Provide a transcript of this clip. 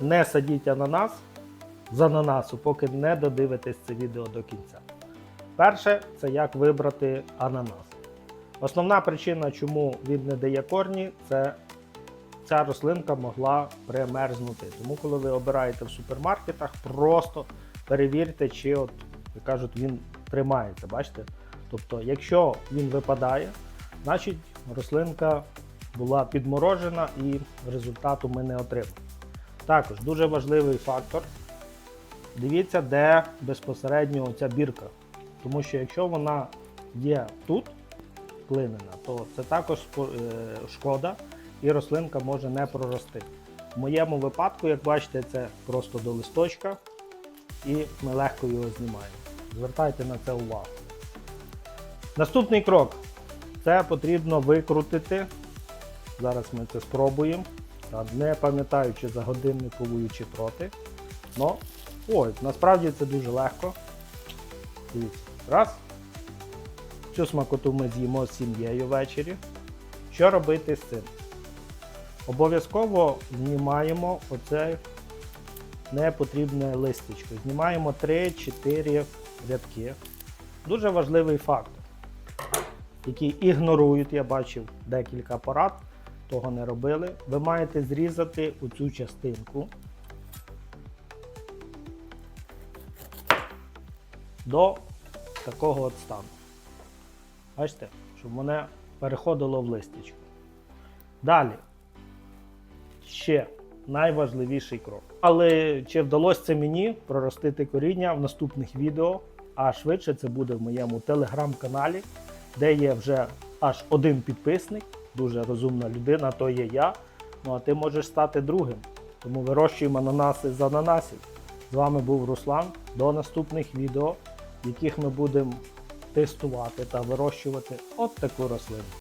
не садіть ананас з ананасу, поки не додивитесь це відео до кінця. Перше, це як вибрати ананас. Основна причина, чому він не дає корні, це ця рослинка могла примерзнути. Тому, коли ви обираєте в супермаркетах, просто перевірте, чи от, як кажуть, він тримається. Бачите? Тобто, якщо він випадає, значить рослинка була підморожена і результату ми не отримали. Також дуже важливий фактор. Дивіться, де безпосередньо ця бірка. Тому що якщо вона є тут, вклинена, то це також е, шкода і рослинка може не прорости. В моєму випадку, як бачите, це просто до листочка і ми легко його знімаємо. Звертайте на це увагу. Наступний крок це потрібно викрутити. Зараз ми це спробуємо. Не пам'ятаю, чи за годинниковою чи проти. Но, ой, насправді це дуже легко. Дивіться. Раз. Цю смакоту ми з'їмо з сім'єю ввечері. Що робити з цим? Обов'язково знімаємо оце непотрібне листечко. Знімаємо 3-4 рядки. Дуже важливий фактор, який ігнорують, я бачив декілька порад, того не робили. Ви маєте зрізати оцю частинку до такого от стану. Бачите, щоб воно переходило в листячко. Далі. Ще найважливіший крок. Але чи вдалося це мені проростити коріння в наступних відео, а швидше це буде в моєму телеграм-каналі, де є вже аж один підписник, дуже розумна людина, то є я. Ну а ти можеш стати другим. Тому вирощуємо ананаси з ананасів. З вами був Руслан. До наступних відео, в яких ми будемо тестувати та вирощувати от таку рослину.